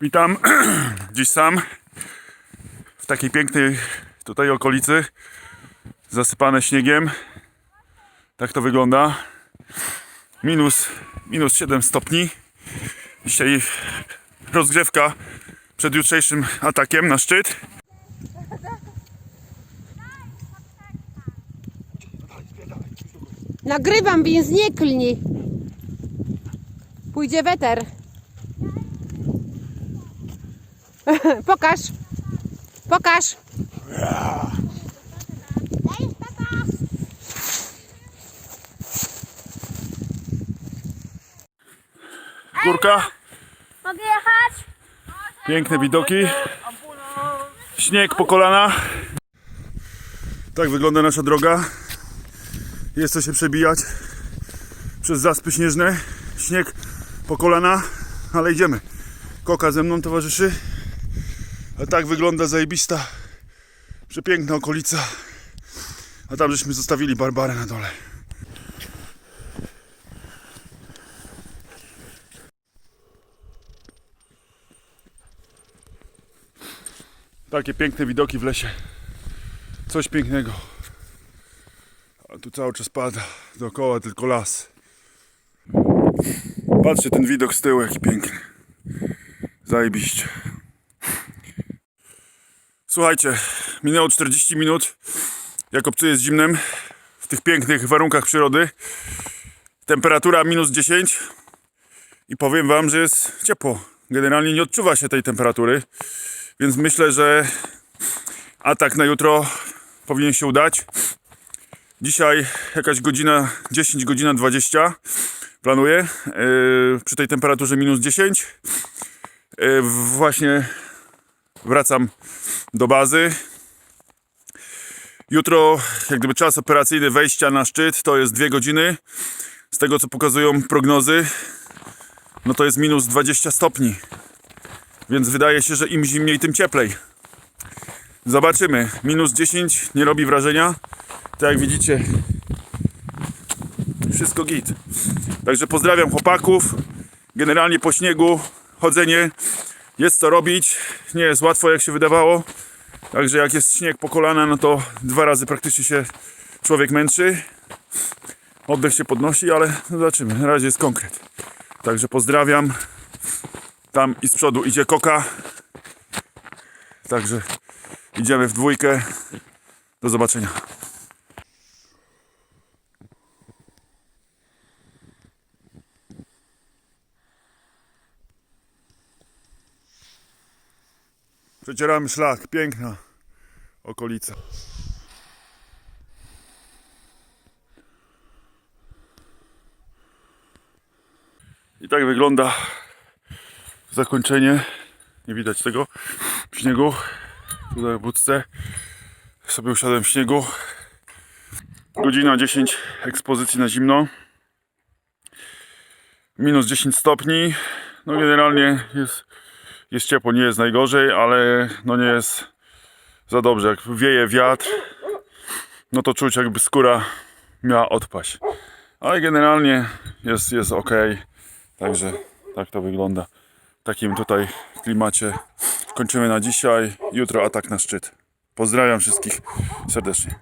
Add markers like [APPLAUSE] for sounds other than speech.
Witam [CLEARS THROAT] dziś sam w takiej pięknej tutaj okolicy zasypane śniegiem. Tak to wygląda. Minus, minus 7 stopni. Dzisiaj rozgrzewka przed jutrzejszym atakiem na szczyt. Nagrywam, więc nie klnij. Pójdzie weter. [LAUGHS] Pokaż. Pokaż. Górka, Mogę jechać? piękne widoki. Śnieg po kolana. Tak wygląda nasza droga. Jest co się przebijać przez zaspy śnieżne. Śnieg po kolana, ale idziemy. Koka ze mną towarzyszy. A tak wygląda zajebista, przepiękna okolica. A tam żeśmy zostawili Barbarę na dole. Takie piękne widoki w lesie. Coś pięknego. A tu cały czas pada. Dookoła tylko las. Patrzcie ten widok z tyłu, jaki piękny. Zajebiście. Słuchajcie, minęło 40 minut. Jak obcuję z zimnem w tych pięknych warunkach przyrody. Temperatura minus 10. I powiem wam, że jest ciepło. Generalnie nie odczuwa się tej temperatury. Więc myślę, że atak na jutro powinien się udać. Dzisiaj jakaś godzina 10, godzina 20 planuję yy, przy tej temperaturze minus 10. Yy, właśnie wracam do bazy. Jutro, jak gdyby czas operacyjny wejścia na szczyt to jest 2 godziny. Z tego co pokazują prognozy, no to jest minus 20 stopni. Więc wydaje się, że im zimniej, tym cieplej. Zobaczymy. Minus 10 nie robi wrażenia. Tak jak widzicie, wszystko git. Także pozdrawiam chłopaków. Generalnie po śniegu chodzenie jest co robić. Nie jest łatwo, jak się wydawało. Także jak jest śnieg po kolana, no to dwa razy praktycznie się człowiek męczy. Oddech się podnosi, ale no zobaczymy. Na razie jest konkret. Także pozdrawiam. Tam i z przodu idzie koka. Także idziemy w dwójkę. Do zobaczenia. Przecieramy szlak. Piękna okolica. I tak wygląda zakończenie. Nie widać tego w śniegu. Tutaj w budce sobie usiadłem w śniegu. Godzina 10 ekspozycji na zimno. Minus 10 stopni. No generalnie jest, jest ciepło, nie jest najgorzej, ale no nie jest za dobrze. Jak wieje wiatr, no to czuć jakby skóra miała odpaść. Ale generalnie jest, jest ok. Także tak to wygląda. W takim tutaj klimacie kończymy na dzisiaj. Jutro atak na szczyt. Pozdrawiam wszystkich serdecznie.